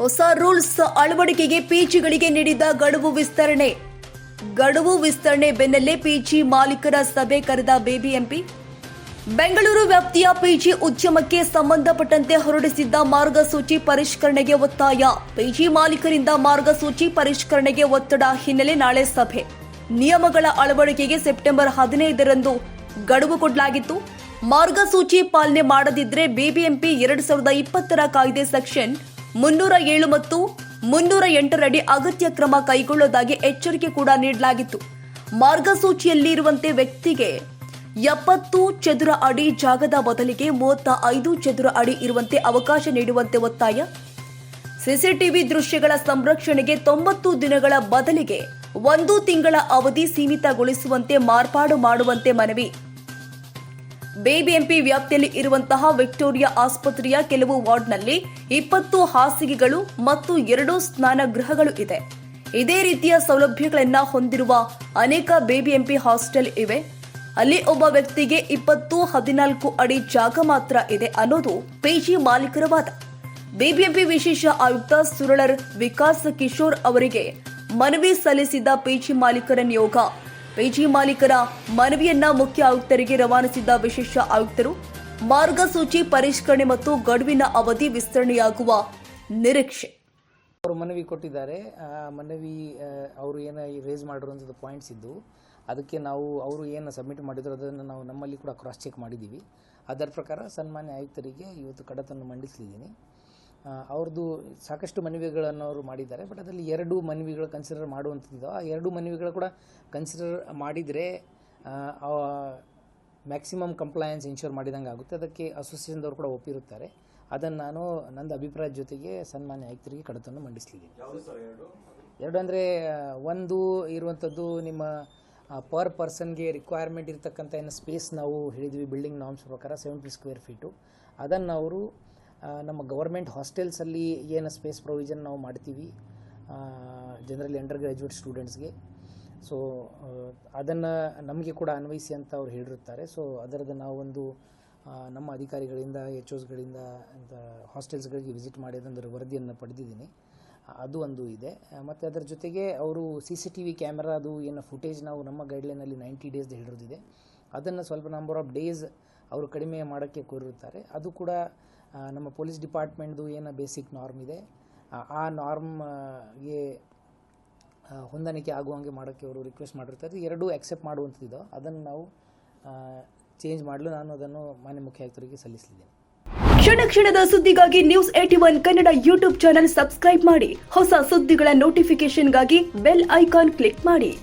ಹೊಸ ರೂಲ್ಸ್ ಅಳವಡಿಕೆಗೆ ಪಿಜಿಗಳಿಗೆ ನೀಡಿದ್ದ ಗಡುವು ವಿಸ್ತರಣೆ. ಗಡುವು ವಿಸ್ತರಣೆ ಬೆನ್ನಲ್ಲೇ ಪಿಜಿ ಮಾಲೀಕರ ಸಭೆ ಕರೆದ ಬಿಬಿಎಂಪಿ ಬೆಂಗಳೂರು ವ್ಯಾಪ್ತಿಯ ಪಿಜಿ ಉದ್ಯಮಕ್ಕೆ ಸಂಬಂಧಪಟ್ಟಂತೆ ಹೊರಡಿಸಿದ್ದ ಮಾರ್ಗಸೂಚಿ ಪರಿಷ್ಕರಣೆಗೆ ಒತ್ತಾಯ. ಪಿಜಿ ಮಾಲೀಕರಿಂದ ಮಾರ್ಗಸೂಚಿ ಪರಿಷ್ಕರಣೆಗೆ ಒತ್ತಡ ಹಿನ್ನೆಲೆ ನಾಳೆ ಸಭೆ. ನಿಯಮಗಳ ಅಳವಡಿಕೆಗೆ ಸೆಪ್ಟೆಂಬರ್ ಹದಿನೈದರಂದು ಗಡುವು ಕೊಡಲಾಗಿತ್ತು. ಮಾರ್ಗಸೂಚಿ ಪಾಲನೆ ಮಾಡದಿದ್ರೆ ಬಿಬಿಎಂಪಿ ಎರಡ್ ಸಾವಿರದ ಇಪ್ಪತ್ತರ ಕಾಯ್ದೆ ಸೆಕ್ಷನ್ ಮುನ್ನೂರ ಏಳು ಮತ್ತು ಮುನ್ನೂರ ಎಂಟರಡಿ ಅಗತ್ಯ ಕ್ರಮ ಕೈಗೊಳ್ಳೋದಾಗಿ ಎಚ್ಚರಿಕೆ ಕೂಡ ನೀಡಲಾಗಿತ್ತು. ಮಾರ್ಗಸೂಚಿಯಲ್ಲಿರುವಂತೆ ವ್ಯಕ್ತಿಗೆ ಎಪ್ಪತ್ತು ಚದುರ ಅಡಿ ಜಾಗದ ಬದಲಿಗೆ ಮೂವತ್ತ ಐದು ಚದುರ ಅಡಿ ಇರುವಂತೆ ಅವಕಾಶ ನೀಡುವಂತೆ ಒತ್ತಾಯ. ಸಿಸಿಟಿವಿ ದೃಶ್ಯಗಳ ಸಂರಕ್ಷಣೆಗೆ ತೊಂಬತ್ತು ದಿನಗಳ ಬದಲಿಗೆ ಒಂದು ತಿಂಗಳ ಅವಧಿ ಸೀಮಿತಗೊಳಿಸುವಂತೆ ಮಾರ್ಪಾಡು ಮಾಡುವಂತೆ ಮನವಿ. ಬಿಬಿಎಂಪಿ ವ್ಯಾಪ್ತಿಯಲ್ಲಿ ಇರುವಂತಹ ವಿಕ್ಟೋರಿಯಾ ಆಸ್ಪತ್ರೆಯ ಕೆಲವು ವಾರ್ಡ್ನಲ್ಲಿ ಇಪ್ಪತ್ತು ಹಾಸಿಗೆಗಳು ಮತ್ತು ಎರಡು ಸ್ನಾನಗೃಹಗಳು ಇದೆ. ಇದೇ ರೀತಿಯ ಸೌಲಭ್ಯಗಳನ್ನ ಹೊಂದಿರುವ ಅನೇಕ ಬಿಬಿಎಂಪಿ ಹಾಸ್ಟೆಲ್ ಇವೆ. ಅಲ್ಲಿ ಒಬ್ಬ ವ್ಯಕ್ತಿಗೆ ಇಪ್ಪತ್ತು ಹದಿನಾಲ್ಕು ಅಡಿ ಜಾಗ ಮಾತ್ರ ಇದೆ ಅನ್ನೋದು ಪಿಜಿ ಮಾಲೀಕರ ವಾದ ಬಿಬಿಎಂಪಿ ವಿಶೇಷ ಆಯುಕ್ತ ಸುರಳರ್ ವಿಕಾಸ್ ಕಿಶೋರ್ ಅವರಿಗೆ ಮನವಿ ಸಲ್ಲಿಸಿದ ಪಿಜಿ ಮಾಲೀಕರ ನಿಯೋಗ ಪಿಜಿ ಮಾಲೀಕರ ಮನವಿಯನ್ನ ಮುಖ್ಯ ಆಯುಕ್ತರಿಗೆ ರವಾನಿಸಿದ್ದ ವಿಶೇಷ ಆಯುಕ್ತರು, ಮಾರ್ಗಸೂಚಿ ಪರಿಷ್ಕರಣೆ ಮತ್ತು ಗಡುವಿನ ಅವಧಿ ವಿಸ್ತರಣೆಯಾಗುವ ನಿರೀಕ್ಷೆ. ಅವರು ಮನವಿ ಕೊಟ್ಟಿದ್ದಾರೆ. ಮನವಿ ಅವರು ಏನು ರೇಸ್ ಮಾಡಿರುವಂಥದ್ದು ಪಾಯಿಂಟ್ಸ್ ಇದ್ದು, ಅದಕ್ಕೆ ನಾವು, ಅವರು ಏನು ಸಬ್ಮಿಟ್ ಮಾಡಿದ್ರು ಅದನ್ನು ನಾವು ನಮ್ಮಲ್ಲಿ ಕೂಡ ಕ್ರಾಸ್ ಚೆಕ್ ಮಾಡಿದ್ದೀವಿ. ಅದರ ಪ್ರಕಾರ ಸನ್ಮಾನ್ಯ ಆಯುಕ್ತರಿಗೆ ಇವತ್ತು ಕಡತನ್ನು ಮಂಡಿಸಲಿದ್ದೀನಿ. ಅವ್ರದ್ದು ಸಾಕಷ್ಟು ಮನವಿಗಳನ್ನು ಅವರು ಮಾಡಿದ್ದಾರೆ. ಬಟ್ ಅದರಲ್ಲಿ ಎರಡು ಮನವಿಗಳು ಕನ್ಸಿಡರ್ ಮಾಡುವಂಥದ್ದು ಆ ಎರಡು ಮನವಿಗಳು ಕೂಡ ಕನ್ಸಿಡರ್ ಮಾಡಿದರೆ ಮ್ಯಾಕ್ಸಿಮಮ್ ಕಂಪ್ಲಯನ್ಸ್ ಇನ್ಶೂರ್ ಮಾಡಿದಂಗೆ ಆಗುತ್ತೆ. ಅದಕ್ಕೆ ಅಸೋಸಿಯೇಷನ್ದವರು ಕೂಡ ಒಪ್ಪಿರುತ್ತಾರೆ. ಅದನ್ನು ನಾನು ನಂದು ಅಭಿಪ್ರಾಯದ ಜೊತೆಗೆ ಸನ್ಮಾನ್ಯ ಆಯುಕ್ತರಿಗೆ ಕಡತವನ್ನು ಮಂಡಿಸಲಿದ್ದೀನಿ. ಎರಡು? ಅಂದರೆ ಒಂದು ಇರುವಂಥದ್ದು ನಿಮ್ಮ ಪರ್ ಪರ್ಸನ್ಗೆ ರಿಕ್ವೈರ್ಮೆಂಟ್ ಇರತಕ್ಕಂಥ ಏನು ಸ್ಪೇಸ್ ನಾವು ಹೇಳಿದ್ವಿ ಬಿಲ್ಡಿಂಗ್ ನಾರ್ಮ್ಸ್ ಪ್ರಕಾರ ಸೆವೆಂಟಿ ಸ್ಕ್ವೇರ್ ಫೀಟು ಅದನ್ನು ಅವರು ನಮ್ಮ ಗೌರ್ಮೆಂಟ್ ಹಾಸ್ಟೆಲ್ಸಲ್ಲಿ ಏನು ಸ್ಪೇಸ್ ಪ್ರೊವಿಷನ್ ನಾವು ಮಾಡ್ತೀವಿ ಜನರಲಿ ಅಂಡರ್ ಗ್ರ್ಯಾಜುಯೇಟ್ ಸ್ಟೂಡೆಂಟ್ಸ್ಗೆ ಸೊ ಅದನ್ನು ನಮಗೆ ಕೂಡ ಅನ್ವಯಿಸಿ ಅಂತ ಅವ್ರು ಹೇಳಿರುತ್ತಾರೆ. ಸೊ ಅದರದ್ದು ನಾವೊಂದು ನಮ್ಮ ಅಧಿಕಾರಿಗಳಿಂದ ಎಚ್ ಓಸ್ಗಳಿಂದ ಹಾಸ್ಟೆಲ್ಸ್ಗಳಿಗೆ ವಿಸಿಟ್ ಮಾಡಿ ವರದಿಯನ್ನು ಪಡೆದಿದ್ದೀನಿ. ಅದು ಒಂದು ಇದೆ. ಮತ್ತು ಅದರ ಜೊತೆಗೆ ಅವರು C C T V camera ಅದು ಏನು ಫುಟೇಜ್ ನಾವು ನಮ್ಮ ಗೈಡ್ಲೈನಲ್ಲಿ ನೈಂಟಿ ಡೇಸ್ ಹೇಳಿರೋದಿದೆ. ಅದನ್ನು ಸ್ವಲ್ಪ ನಂಬರ್ ಆಫ್ ಡೇಸ್ ಅವರು ಕಡಿಮೆ ಮಾಡೋಕ್ಕೆ ಕೋರಿರುತ್ತಾರೆ. ಅದು ಕೂಡ ನಮ್ಮ ಪೊಲೀಸ್ ಡಿಪಾರ್ಟ್ಮೆಂಟ್ದು ಏನು ಬೇಸಿಕ್ ನಾರ್ಮ್ ಇದೆ. ಆ- ನಾರ್ಮ್ಗೆ ಹೊಂದಾಣಿಕೆ ಆಗುವಂಗೆ ಮಾಡೋಕ್ಕೆ ಅವರು ರಿಕ್ವೆಸ್ಟ್ ಮಾಡಿರ್ತಾರೆ. ಎರಡೂ ಆಕ್ಸೆಪ್ಟ್ ಮಾಡುವಂಥದ್ದು ಅದನ್ನು ನಾವು ಚೇಂಜ್ ಮಾಡಲು ನಾನು ಅದನ್ನು ಮಾನ್ಯ ಮುಖ್ಯ ಆಯುಕ್ತರಿಗೆ ಸಲ್ಲಿಸಲಿದ್ದೇನೆ. ಕ್ಷಣ ಕ್ಷಣದ ಸುದ್ದಿಗಾಗಿ News eighty one Kannada YouTube channel subscribe ಮಾಡಿ. ಹೊಸ ಸುದ್ದಿಗಳ ನೋಟಿಫಿಕೇಶನ್ಗಾಗಿ ಬೆಲ್ ಐಕಾನ್ ಕ್ಲಿಕ್ ಮಾಡಿ.